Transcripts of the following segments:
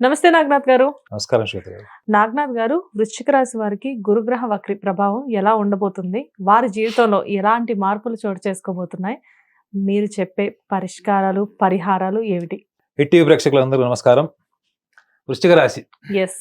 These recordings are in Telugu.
నమస్తే నాగనాథ్ గారు. నమస్కారం శ్వేత గారు. నాగనాథ్ గారు వృశ్చిక రాశి వారికి గురుగ్రహ వక్రి ప్రభావం ఎలా ఉండబోతుంది? వారి జీవితంలో ఎలాంటి మార్పులు చోటు చేసుకోబోతున్నాయి? మీరు చెప్పే పరిష్కారాలు పరిహారాలు ఏమిటి? హిట్ ప్రేక్షకులందరూ నమస్కారం. వృశ్చిక రాశి. ఎస్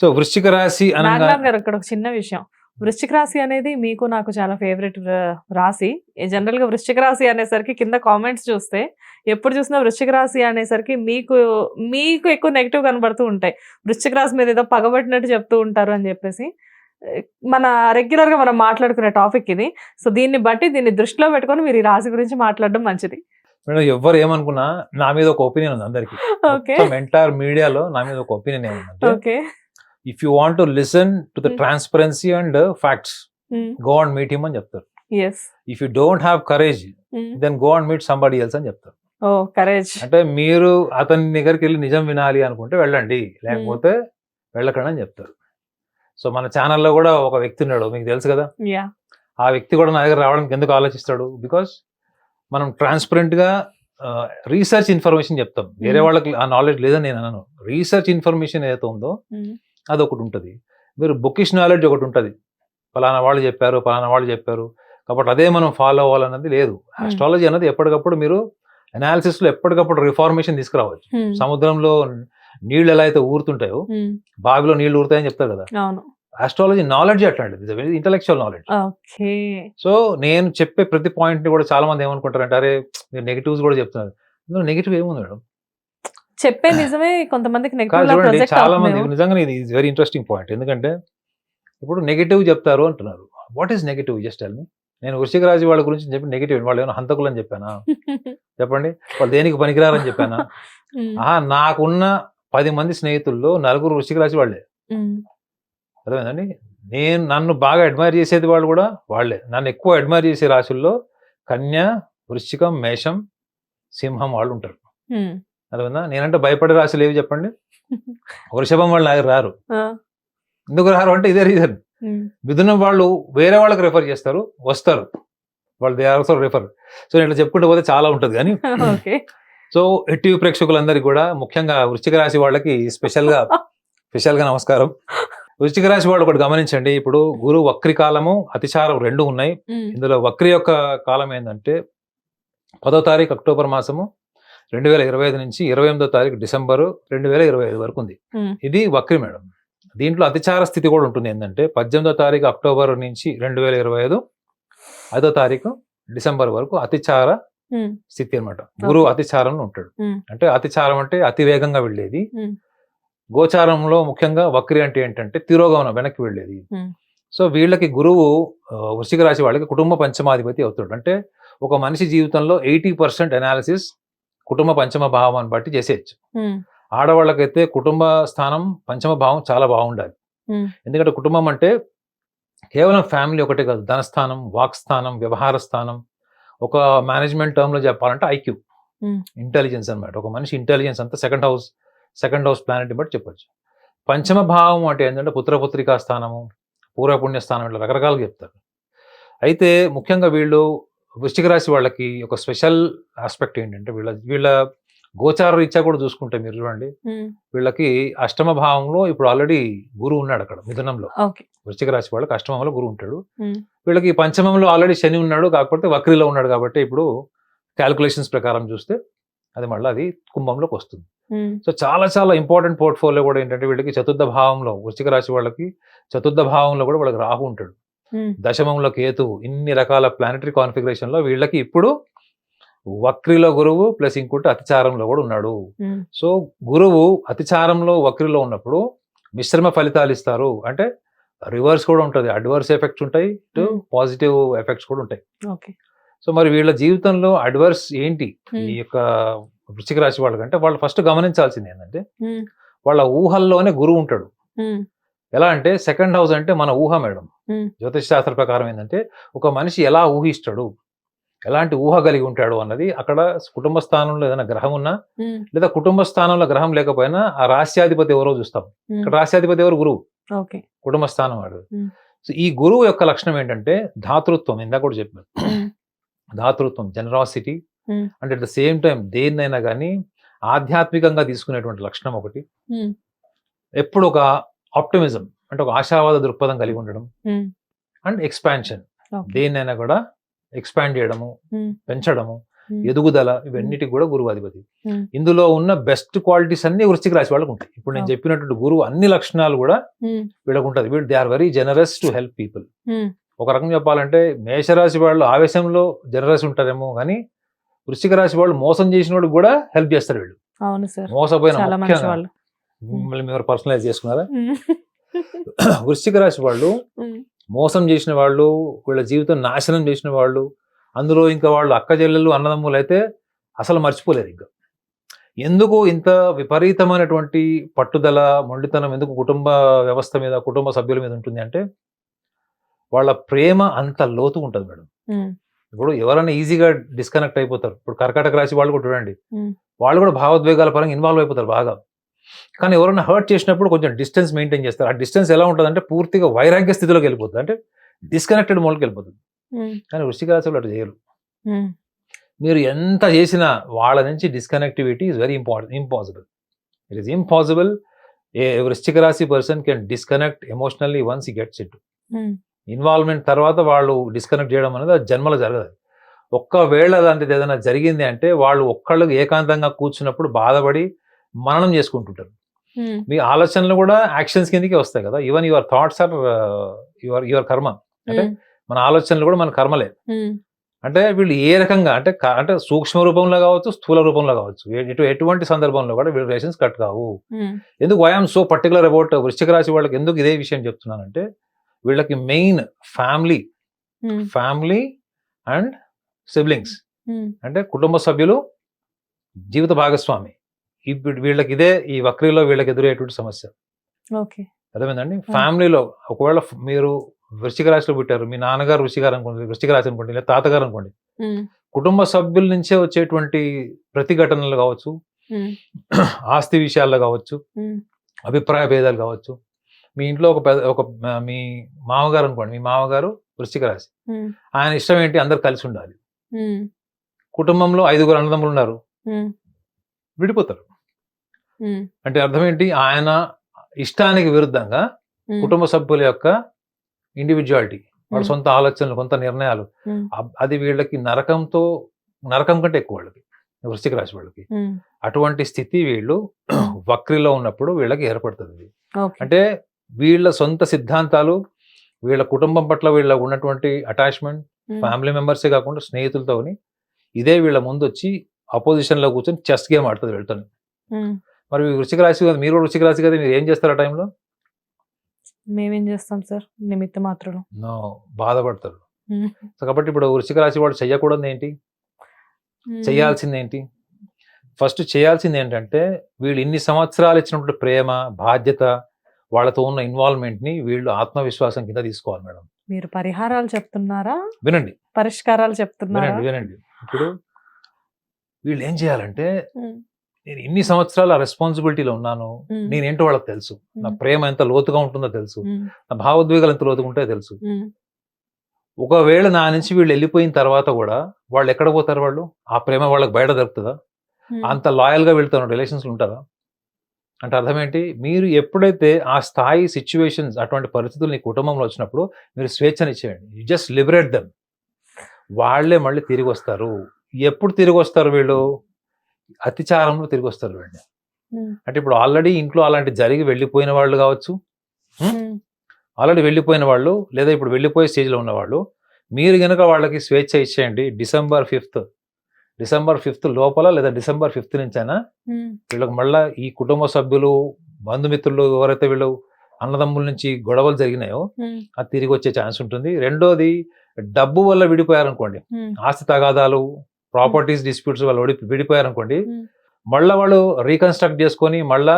సో వృశ్చిక రాశి నాగనాథ్ గారు ఇక్కడ ఒక చిన్న విషయం. వృశ్చిక రాశి అనేది మీకు నాకు చాలా ఫేవరెట్ రాశి. జనరల్గా వృశ్చిక రాశి అనేసరికి కింద కామెంట్స్ చూస్తే ఎప్పుడు చూసినా వృశ్చిక రాశి అనేసరికి మీకు మీకు ఎక్కువ నెగిటివ్ కనబడుతూ ఉంటాయి. వృశ్చిక రాశి మీద ఏదో పగబట్టినట్టు చెప్తూ ఉంటారు అని చెప్పేసి మన రెగ్యులర్గా మనం మాట్లాడుకునే టాపిక్ ఇది. సో దీన్ని బట్టి దీన్ని దృష్టిలో పెట్టుకొని మీరు ఈ రాశి గురించి మాట్లాడడం మంచిది. మేడం ఎవరు ఏమనుకున్నా నా మీద ఒక ఒపీనియన్ ఉంది అందరికి. ఎంటైర్ మీడియాలో నా మీద ఒక ఒపీనియన్ ఏముందంటే okay. If you want to listen to the. Transparency and facts go and meet him అని చెప్తారు. If you don't have courage then go and meet somebody else అని చెప్తారు. ఓ కరేజ్ అంటే మీరు అతని దగ్గరికి వెళ్ళి నిజం వినాలి అనుకుంటే వెళ్ళండి. లేకపోతే వెళ్ళకండి అని చెప్తారు. సో మన ఛానల్లో కూడా ఒక వ్యక్తి ఉన్నాడు మీకు తెలుసు కదా? ఆ వ్యక్తి కూడా నా దగ్గర రావడానికి ఎందుకు ఆలోచిస్తాడు? బికాస్ మనం ట్రాన్స్పరెంట్గా రీసెర్చ్ ఇన్ఫర్మేషన్ చెప్తాం. వేరే. వాళ్ళకి ఆ నాలెడ్జ్ లేదని నేను అనను. రీసెర్చ్ ఇన్ఫర్మేషన్ ఏదైతే ఉందో అది ఒకటి ఉంటుంది. మీరు బుకిష్ నాలెడ్జ్ ఒకటి ఉంటుంది. ఫలానా వాళ్ళు చెప్పారు ఫలానా వాళ్ళు చెప్పారు. కాబట్టి అదే మనం ఫాలో అవ్వాలన్నది లేదు. ఆస్ట్రాలజీ అన్నది ఎప్పటికప్పుడు మీరు అనాలిసిస్లో ఎప్పటికప్పుడు రిఫార్మేషన్ తీసుకురావచ్చు. సముద్రంలో నీళ్ళు ఎలా అయితే ఊరుతుంటాయో బావిలో నీళ్ళు ఊరుతాయని చెప్తారు కదా. ఆస్ట్రాలజీ నాలెడ్జ్ అట్లాంటిది. ఇంటలెక్చువల్ నాలెడ్జ్ సో నేను చెప్పే ప్రతి పాయింట్ని కూడా చాలా మంది ఏమనుకుంటారంటే అరే మీరు నెగిటివ్స్ కూడా చెప్తున్నారు. ఇందులో నెగిటివ్ ఏముంది మేడం? చెప్పే నిజమే కొంతమందికి నెగిటివ్ చాలా మంది నిజంగా ఇది వెరీ ఇంట్రెస్టింగ్ పాయింట్ ఎందుకంటే ఇప్పుడు నెగిటివ్ చెప్తారు అంటున్నారు. What is negative just tell me నేను వృశ్చిక రాశి వాళ్ళ గురించి చెప్పి నెగిటివ్ వాళ్ళు ఏమైనా హంతకులు అని చెప్పానా? చెప్పండి? వాళ్ళు దేనికి పనికిరారని చెప్పానా? ఆహా నాకున్న పది మంది స్నేహితుల్లో నలుగురు వృశ్చిక రాశి వాళ్ళే. అర్థమైందండి? నేను నన్ను బాగా అడ్మైర్ చేసేది వాళ్ళు కూడా వాళ్ళే. నన్ను ఎక్కువ అడ్మైర్ చేసే రాశుల్లో కన్య వృశ్చికం మేషం సింహం వాళ్ళు ఉంటారు. అర్థమైందా? నేనంటే భయపడే రాశులు ఏవి చెప్పండి? వృషభం వాళ్ళు నాకు రారు. ఎందుకు రారు అంటే ఇదే రీజన్. మిథునం వాళ్ళు వేరే వాళ్ళకి రెఫర్ చేస్తారు వస్తారు. వాళ్ళు దే ఆల్సో రెఫర్. సో నేను ఇట్లా చెప్పుకుంటూ పోతే చాలా ఉంటుంది కానీ ఓకే. సో టీవీ ప్రేక్షకులందరికీ కూడా ముఖ్యంగా వృశ్చిక రాశి వాళ్ళకి స్పెషల్గా స్పెషల్గా నమస్కారం. వృశ్చిక రాశి వాళ్ళు ఒకటి గమనించండి. ఇప్పుడు గురు వక్రి కాలము అతిచారం రెండు ఉన్నాయి. ఇందులో వక్రి యొక్క కాలం ఏంటంటే పదో తారీఖు అక్టోబర్ మాసము రెండు వేల ఇరవై ఐదు నుంచి ఇరవై ఎనిమిదో తారీఖు డిసెంబరు రెండు వేల ఇరవై ఐదు వరకు ఉంది. ఇది వక్రి మేడం. దీంట్లో అతిచార స్థితి కూడా ఉంటుంది ఏంటంటే పద్దెనిమిదో తారీఖు అక్టోబర్ నుంచి రెండు వేల ఇరవై ఐదు ఐదో తారీఖు డిసెంబర్ వరకు అతిచార స్థితి అన్నమాట. గురువు అతిచారంలో ఉంటాడు. అంటే అతిచారం అంటే అతి వేగంగా వెళ్ళేది. గోచారంలో ముఖ్యంగా వక్రి అంటే ఏంటంటే తిరోగమనం వెనక్కి వెళ్ళేది. సో వీళ్ళకి గురువు వృశ్చిక రాశి వాళ్ళకి కుటుంబ పంచమాధిపతి అవుతాడు. అంటే ఒక మనిషి జీవితంలో ఎయిటీ పర్సెంట్ అనాలిసిస్ కుటుంబ పంచమ భావాన్ని బట్టి చేసేయచ్చు. ఆడవాళ్ళకైతే కుటుంబ స్థానం పంచమ భావం చాలా బాగుండాలి. ఎందుకంటే కుటుంబం అంటే కేవలం ఫ్యామిలీ ఒకటే కాదు ధనస్థానం వాక్ స్థానం వ్యవహార స్థానం ఒక మేనేజ్మెంట్ టర్మ్లో చెప్పాలంటే ఐక్యూ. ఇంటెలిజెన్స్ అన్నమాట. ఒక మనిషి ఇంటెలిజెన్స్ అంతా second house second house planet బట్టి చెప్పొచ్చు. పంచమ భావం అంటే ఏంటంటే పుత్రపుత్రికా స్థానము పూర్వపుణ్య స్థానం ఇట్లా రకరకాలుగా చెప్తారు. అయితే ముఖ్యంగా వీళ్ళు వృశ్చిక రాశి వాళ్ళకి ఒక స్పెషల్ ఆస్పెక్ట్ ఏంటంటే వీళ్ళ వీళ్ళ గోచార రీత్యా కూడా చూసుకుంటే మీరు చూడండి. వీళ్ళకి అష్టమ భావంలో ఇప్పుడు ఆల్రెడీ గురువు ఉన్నాడు అక్కడ మిథునంలో. వృశ్చిక రాశి వాళ్ళకి అష్టమంలో గురువు ఉంటాడు. వీళ్ళకి పంచమంలో ఆల్రెడీ శని ఉన్నాడు కాకపోతే వక్రిలో ఉన్నాడు కాబట్టి ఇప్పుడు క్యాలిక్యులేషన్స్ ప్రకారం చూస్తే అది మళ్ళీ అది కుంభంలోకి వస్తుంది. సో చాలా చాలా ఇంపార్టెంట్ పోర్ట్ఫోలియో కూడా ఏంటంటే వీళ్ళకి చతుర్థ భావంలో వృశ్చిక రాశి వాళ్ళకి చతుర్థ భావంలో కూడా వాళ్ళకి రాహు ఉంటాడు. దశమంలో కేతువు ఇన్ని రకాల ప్లానటరీ కాన్ఫిగరేషన్లో వీళ్ళకి ఇప్పుడు వక్రిలో గురువు ప్లస్ ఇంకోటి అతిచారంలో కూడా ఉన్నాడు. సో గురువు అతిచారంలో వక్రిలో ఉన్నప్పుడు మిశ్రమ ఫలితాలు ఇస్తారు. అంటే రివర్స్ కూడా ఉంటుంది. అడ్వర్స్ ఎఫెక్ట్స్ ఉంటాయి. Hmm. పాజిటివ్ ఎఫెక్ట్స్ కూడా ఉంటాయి. ఓకే. సో మరి వీళ్ళ జీవితంలో అడ్వర్స్ ఏంటి? ఈ యొక్క వృశ్చిక రాశి వాళ్ళకంటే వాళ్ళు ఫస్ట్ గమనించాల్సింది ఏంటంటే వాళ్ళ ఊహల్లోనే గురువు ఉంటాడు. ఎలా అంటే సెకండ్ హౌస్ అంటే మన ఊహ మేడం. జ్యోతిష్ శాస్త్ర ప్రకారం ఏంటంటే ఒక మనిషి ఎలా ఊహిస్తాడు? ఎలాంటి ఊహ కలిగి ఉంటాడు అన్నది అక్కడ కుటుంబ స్థానంలో ఏదైనా గ్రహం ఉన్నా లేదా కుటుంబ స్థానంలో గ్రహం లేకపోయినా ఆ రాస్యాధిపతి ఎవరో చూస్తాం. ఇక్కడ రాస్యాధిపతి ఎవరు? గురువు. కుటుంబ స్థానం వాడు. సో ఈ గురువు యొక్క లక్షణం ఏంటంటే ధాతృత్వం. ఇందాక కూడా చెప్పాను. ధాతృత్వం జనరాసిటీ. అంటే అట్ ద సేమ్ టైం దేన్నైనా కానీ ఆధ్యాత్మికంగా తీసుకునేటువంటి లక్షణం ఒకటి. ఎప్పుడు ఒక ఆప్టిమిజం అంటే ఒక ఆశావాద దృక్పథం కలిగి ఉండడం. And expansion. దేన్నైనా కూడా ఎక్స్పాండ్ చేయడము పెంచడము ఎదుగుదల ఇవన్నిటికి కూడా గురువు అధిపతి ఇందులో ఉన్న బెస్ట్ క్వాలిటీస్ అన్ని వృశ్చిక రాశి వాళ్ళకు ఉంటాయి. ఇప్పుడు నేను. చెప్పినటువంటి గురువు అన్ని లక్షణాలు కూడా వీళ్ళకు ఉంటుంది వీళ్ళు they are very generous to help people ఒక రకంగా చెప్పాలంటే మేషరాశి వాళ్ళు ఆవేశంలో జనరస్ ఉంటారేమో కానీ వృశ్చిక రాశి వాళ్ళు మోసం చేసిన వాళ్ళకి కూడా హెల్ప్ చేస్తారు వీళ్ళు. అవును సార్. మోసపోయిన వాళ్ళు. మిమ్మల్ని మీరు పర్సనలైజ్ చేసుకున్నారా? వృశ్చిక రాశి వాళ్ళు మోసం చేసిన వాళ్ళు వీళ్ళ జీవితం నాశనం చేసిన వాళ్ళు అందులో ఇంకా వాళ్ళు అక్క చెల్లెళ్ళు అన్నదమ్ములు అయితే అసలు మర్చిపోలేరు ఇంకా. ఎందుకు ఇంత విపరీతమైనటువంటి పట్టుదల మొండితనం ఎందుకు కుటుంబ వ్యవస్థ మీద కుటుంబ సభ్యుల మీద ఉంటుంది అంటే వాళ్ళ ప్రేమ అంత లోతు ఉంటుంది మేడం. ఇప్పుడు ఎవరైనా ఈజీగా డిస్కనెక్ట్ అయిపోతారు. ఇప్పుడు కర్కాటక రాశి వాళ్ళు కూడా చూడండి. వాళ్ళు కూడా భావోద్వేగాల పరంగా ఇన్వాల్వ్ అయిపోతారు బాగా. కానీ ఎవరైనా హర్ట్ చేసినప్పుడు కొంచెం డిస్టెన్స్ మెయింటైన్ చేస్తారు. ఆ డిస్టెన్స్ ఎలా ఉంటుంది అంటే పూర్తిగా వైరాగ్య స్థితిలోకి వెళ్ళిపోతుంది అంటే డిస్కనెక్టెడ్ మోడ్కి వెళ్ళిపోతుంది కానీ వృశ్చిక రాశి వాళ్ళు అట్లా చేయరు. ఉమ్, మీరు ఎంత చేసినా వాళ్ళ నుంచి disconnectivity is very important impossible it is impossible a వృశ్చిక రాశి person can disconnect emotionally once he gets it involvement తర్వాత వాళ్ళు డిస్కనెక్ట్ చేయడం అనేది అది జన్మలో జరగదు. ఒక్కవేళ అలాంటిది ఏదైనా జరిగింది అంటే వాళ్ళు ఒక్కళ్ళు ఏకాంతంగా కూర్చున్నప్పుడు బాధపడి మననం చేసుకుంటుంటారు. మీ ఆలోచనలు కూడా యాక్షన్స్ కిందకి వస్తాయి కదా. Even your thoughts are your your karma అంటే మన ఆలోచనలు కూడా మన కర్మలే అంటే వీళ్ళు ఏ రకంగా అంటే అంటే సూక్ష్మ రూపంలో కావచ్చు స్థూల రూపంలో కావచ్చు. ఎటు ఎటువంటి సందర్భంలో కూడా వీళ్ళ రిలేషన్స్ కట్ కావు. ఎందుకు ఐఎమ్ సో పర్టికులర్ అబౌట్ వృశ్చిక రాశి వాళ్ళకి ఎందుకు ఇదే విషయం చెప్తున్నానంటే వీళ్ళకి main family family and siblings అంటే కుటుంబ సభ్యులు జీవిత భాగస్వామి. ఇప్పుడు వీళ్ళకి ఇదే ఈ వక్రీలో వీళ్ళకి ఎదురయ్యేటువంటి సమస్య. ఓకే. అర్థమైందండి? ఫ్యామిలీలో ఒకవేళ మీరు వృశ్చిక రాశిలో పుట్టారు మీ నాన్నగారు వృశ్చిక అనుకోండి వృశ్చిక రాశి అనుకోండి లేదా తాతగారు అనుకోండి కుటుంబ సభ్యుల నుంచే వచ్చేటువంటి ప్రతిఘటనలు కావచ్చు ఆస్తి విషయాల్లో కావచ్చు అభిప్రాయ భేదాలు కావచ్చు మీ ఇంట్లో ఒక పెద్ద ఒక మీ మామగారు అనుకోండి మీ మామగారు వృశ్చిక రాశి ఆయన ఇష్టం ఏంటి? అందరు కలిసి ఉండాలి. కుటుంబంలో ఐదుగురు అన్నదమ్ములు ఉన్నారు. విడిపోతారు. అంటే అర్థం ఏంటి ఆయన ఇష్టానికి విరుద్ధంగా కుటుంబ సభ్యుల యొక్క ఇండివిజువాలిటీ వాళ్ళ సొంత ఆలోచనలు కొంత నిర్ణయాలు. అది వీళ్ళకి నరకంతో నరకం కంటే ఎక్కువ వాళ్ళకి వృశ్చిక రాశి వాళ్ళకి. అటువంటి స్థితి వీళ్ళు వక్రిలో ఉన్నప్పుడు వీళ్ళకి ఏర్పడుతుంది. అంటే వీళ్ళ సొంత సిద్ధాంతాలు వీళ్ళ కుటుంబం పట్ల వీళ్ళ ఉన్నటువంటి అటాచ్మెంట్ ఫ్యామిలీ మెంబర్సే కాకుండా స్నేహితులతోని ఇదే వీళ్ళ ముందు వచ్చి అపోజిషన్లో కూర్చొని చెస్ గేమ్ ఆడుతుంది వెళ్తాను మరి వృశ్చిక రాశి కదా మీరు వృశ్చిక రాశి కదా మీరు ఏం చేస్తారు ఆ టైంలో? మేమేం చేస్తాం సార్ నిమిత్త మాత్రం నో బాధపడతారు. సో కాబట్టి ఇప్పుడు వృశ్చిక రాశి వాళ్ళు చెయ్యకూడదు ఏంటి? చేయాల్సింది ఏంటి? ఫస్ట్ చేయాల్సింది ఏంటంటే వీళ్ళు ఇన్ని సంవత్సరాలు ఇచ్చినప్పుడు ప్రేమ బాధ్యత వాళ్ళతో ఉన్న ఇన్వాల్వ్మెంట్ని వీళ్ళు ఆత్మవిశ్వాసం కింద తీసుకోవాలి మేడం. మీరు పరిహారాలు చెప్తున్నారా? వినండి. పరిష్కారాలు చెప్తున్నారా? వినండి ఇప్పుడు వీళ్ళు ఏం చేయాలంటే నేను ఇన్ని సంవత్సరాలు ఆ రెస్పాన్సిబిలిటీలో ఉన్నాను నేనేంటో వాళ్ళకి తెలుసు. నా ప్రేమ ఎంత లోతుగా ఉంటుందో తెలుసు. నా భావోద్వేగాలు ఎంత లోతుగా ఉంటాయో తెలుసు. ఒకవేళ నా నుంచి వీళ్ళు వెళ్ళిపోయిన తర్వాత కూడా వాళ్ళు ఎక్కడ పోతారు వాళ్ళు? ఆ ప్రేమ వాళ్ళకి బయట దొరుకుతుందా? అంత లాయల్గా వెళ్తారు రిలేషన్స్ ఉంటారా? అంటే అర్థం ఏంటి? మీరు ఎప్పుడైతే ఆ స్థాయి సిచ్యువేషన్స్ అటువంటి పరిస్థితులు నీ కుటుంబంలో వచ్చినప్పుడు మీరు స్వేచ్ఛనిచ్చేయండి యు జస్ట్ లిబరేట్ దెమ్ వాళ్ళే మళ్ళీ తిరిగి వస్తారు. ఎప్పుడు తిరిగి వస్తారు వీళ్ళు? అతిచారంలో తిరిగి వస్తారు వీళ్ళు అంటే ఇప్పుడు ఆల్రెడీ ఇంట్లో అలాంటి జరిగి వెళ్ళిపోయిన వాళ్ళు కావచ్చు ఆల్రెడీ వెళ్ళిపోయిన వాళ్ళు లేదా ఇప్పుడు వెళ్ళిపోయే స్టేజ్లో ఉన్న వాళ్ళు మీరు గనక వాళ్ళకి స్వేచ్ఛ ఇచ్చేయండి డిసెంబర్ ఫిఫ్త్. డిసెంబర్ ఫిఫ్త్ లోపల లేదా డిసెంబర్ ఫిఫ్త్ నుంచైనా వీళ్ళకి మళ్ళా ఈ కుటుంబ సభ్యులు బంధుమిత్రులు ఎవరైతే వీళ్ళు అన్నదమ్ముల నుంచి గొడవలు జరిగినాయో అది తిరిగి వచ్చే ఛాన్స్ ఉంటుంది. రెండోది డబ్బు వల్ల విడిపోయారనుకోండి ఆస్తి తగాదాలు ప్రాపర్టీస్ డిస్ప్యూట్స్ వల్ల విడి విడిపోయారనుకోండి ఉమ్, మళ్ళా వాళ్ళు రీకన్స్ట్రక్ట్ చేసుకొని మళ్ళా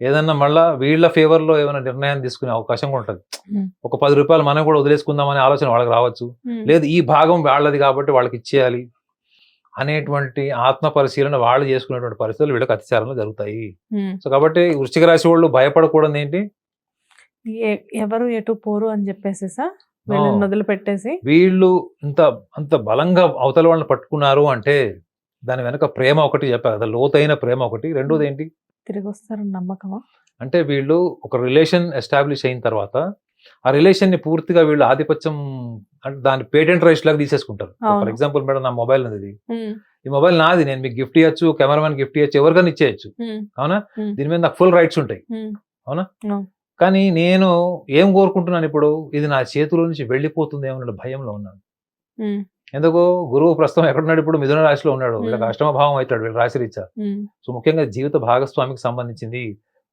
ఏదన్నా మళ్ళా వీళ్ళ ఫేవర్లో ఏమైనా నిర్ణయం తీసుకునే అవకాశం కూడా ఉంటుంది. ఒక పది రూపాయలు మనం కూడా వదిలేసుకుందామనే ఆలోచన వాళ్ళకి రావచ్చు. లేదు ఈ భాగం వాళ్ళది కాబట్టి వాళ్ళకి ఇచ్చేయాలి అనేటువంటి ఆత్మ పరిశీలన వాళ్ళు చేసుకునేటువంటి పరిస్థితులు వీళ్ళకి అతిచారంలో జరుగుతాయి. సో కాబట్టి వృశ్చిక రాశి వాళ్ళు భయపడకూడదు ఏంటి? ఎవరు ఎటు పోరు అని చెప్పేసి సార్ వీళ్ళని వదిలిపెట్టేసి వీళ్ళు ఇంత అంత బలంగా అవతల వాళ్ళని పట్టుకున్నారు అంటే దాని వెనక ప్రేమ ఒకటి చెప్పా కదా లోతైన ప్రేమ ఒకటి. రెండోది ఏంటి? తిరిగి వస్తారని నమ్మకమా? అంటే వీళ్ళు ఒక రిలేషన్ ఎస్టాబ్లిష్ అయిన తర్వాత ఆ రిలేషన్ని పూర్తిగా వీళ్ళు ఆధిపత్యం అంటే దాని పేటెంట్ రైట్స్ లాగా తీసేసుకుంటారు. అవును. ఫర్ ఎగ్జాంపుల్ మేడం నా మొబైల్ ఉమ్, ఈ మొబైల్ నాది. నేను మీకు గిఫ్ట్ ఇవ్వచ్చు కెమెరామెన్ గిఫ్ట్ ఇవ్వచ్చు ఎవరికైనా ఇచ్చేయచ్చు. అవునా. దీని మీద నాకు ఫుల్ రైట్స్ ఉంటాయి. ఉమ్, కానీ నేను ఏం కోరుకుంటున్నాను ఇప్పుడు? ఇది నా చేతిలో నుంచి వెళ్ళిపోతుంది ఏమన్న భయంలో ఉన్నాను. ఎందుకు? గురువు ప్రస్తుతం ఎక్కడున్నాడు ఇప్పుడు? మిథున రాశిలో ఉన్నాడు. వీళ్ళకి అష్టమ భావం అవుతాడు వీళ్ళ రాశి రీత్యా. సో ముఖ్యంగా జీవిత భాగస్వామికి సంబంధించింది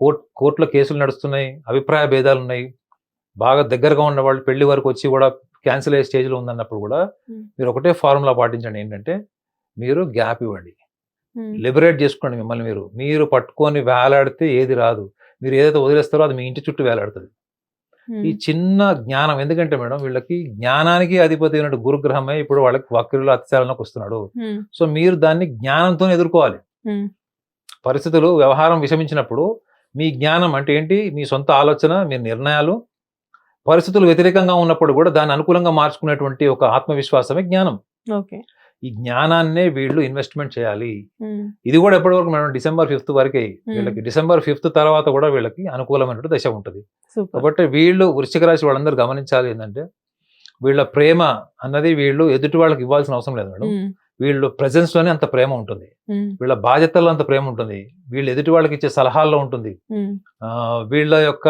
కోర్ట్ కోర్టులో కేసులు నడుస్తున్నాయి అభిప్రాయ భేదాలు ఉన్నాయి. బాగా దగ్గరగా ఉన్న వాళ్ళు పెళ్ళి వరకు వచ్చి కూడా క్యాన్సిల్ అయ్యే స్టేజ్లో ఉందన్నప్పుడు కూడా. మీరు ఒకటే ఫార్ములా పాటించండి. ఏంటంటే మీరు గ్యాప్ ఇవ్వండి. లిబరేట్ చేసుకోండి మిమ్మల్ని మీరు. మీరు పట్టుకొని వేలాడితే ఏది రాదు. మీరు ఏదైతే వదిలేస్తారో అది మీ ఇంటి చుట్టూ వేలాడుతుంది. ఈ చిన్న జ్ఞానం ఎందుకంటే మేడం వీళ్ళకి జ్ఞానానికి అధిపతి అయినట్టు గురుగ్రహమే ఇప్పుడు వాళ్ళకి వక్రులు అత్యాచారాలకు వస్తున్నాడు. సో మీరు దాన్ని జ్ఞానంతో ఎదుర్కోవాలి. పరిస్థితులు వ్యవహారం విషమించినప్పుడు మీ జ్ఞానం అంటే ఏంటి? మీ సొంత ఆలోచన మీ నిర్ణయాలు పరిస్థితులు వ్యతిరేకంగా ఉన్నప్పుడు కూడా దాన్ని అనుకూలంగా మార్చుకునేటువంటి ఒక ఆత్మవిశ్వాసమే జ్ఞానం. ఓకే. ఈ జ్ఞానాన్నే వీళ్ళు ఇన్వెస్ట్మెంట్ చేయాలి. ఇది కూడా ఎప్పటి వరకు మేడం డిసెంబర్ ఫిఫ్త్ వరకే వీళ్ళకి డిసెంబర్ ఫిఫ్త్ తర్వాత కూడా వీళ్ళకి అనుకూలమైనటువంటి దశ ఉంటుంది. కాబట్టి వీళ్ళు వృశ్చిక రాశి వాళ్ళందరూ గమనించాలి ఏంటంటే వీళ్ళ ప్రేమ అన్నది వీళ్ళు ఎదుటి వాళ్ళకి ఇవ్వాల్సిన అవసరం లేదు మేడం. వీళ్ళు presence లోనే అంత ప్రేమ ఉంటుంది. వీళ్ళ బాధ్యతల్లో అంత ప్రేమ ఉంటుంది. వీళ్ళు ఎదుటి వాళ్ళకి ఇచ్చే సలహాల్లో ఉంటుంది. వీళ్ళ యొక్క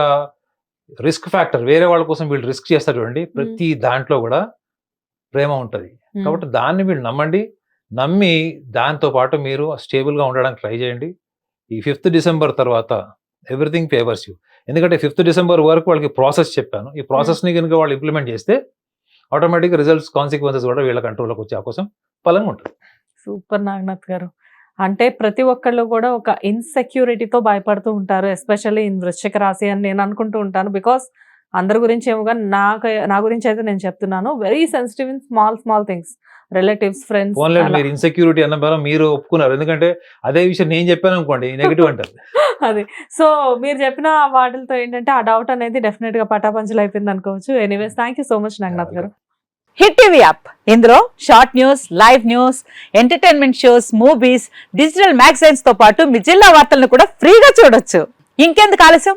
రిస్క్ ఫ్యాక్టర్ వేరే వాళ్ళ కోసం వీళ్ళు రిస్క్ చేస్తారు చూడండి. ప్రతి దాంట్లో కూడా ప్రేమ ఉంటుంది. కాబట్టి దాన్ని వీళ్ళు నమ్మండి. నమ్మి దాంతో పాటు మీరు stable గా ఉండడానికి ట్రై చేయండి. ఈ ఫిఫ్త్ డిసెంబర్ తర్వాత ఎవ్రీథింగ్ ఫేవర్స్ యూ. ఎందుకంటే ఫిఫ్త్ డిసెంబర్ వరకు వాళ్ళకి ప్రాసెస్ చెప్పాను. ఈ ప్రాసెస్ని కనుక వాళ్ళు ఇంప్లిమెంట్ చేస్తే ఆటోమేటిక్ రిజల్ట్స్ కాన్సిక్వెన్సెస్ కూడా వీళ్ళ కంట్రోల్లోకి వచ్చే అవకాశం బలంగా ఉంటుంది. సూపర్ నాగనాథ్ గారు. అంటే ప్రతి ఒక్కళ్ళు కూడా ఒక ఇన్సెక్యూరిటీతో భయపడుతూ ఉంటారు ఎస్పెషల్లీ ఇన్ వృశ్చిక రాశి అని నేను అనుకుంటూ ఉంటాను. బికాస్ అందరి గురించి ఏమో కానీ నాకు నా గురించి అయితే నేను చెప్తున్నాను. Very sensitive in small small things relatives friends మీరు ఇన్సెక్యూరిటీ అన్న బలం మీరు ఒప్పుకున్నారు. ఎందుకంటే అదే విషయం నేను చెప్పాను అనుకోండి నెగిటివ్ అంటారు. అది. సో మీరు చెప్పిన వాటితో ఏంటంటే ఆ డౌట్ అనేది డెఫినెట్గా పటాపంచలు అయిపోయింది అనుకోవచ్చు. Anyways thank you so much Naganath గారు. హిట్ టీవీ యాప్ ఇందులో short news live news entertainment shows movies digital మ్యాగజైన్స్తో పాటు మీ జిల్లా వార్తలను కూడా ఫ్రీగా చూడొచ్చు. ఇంకెందుకు ఆలస్యం?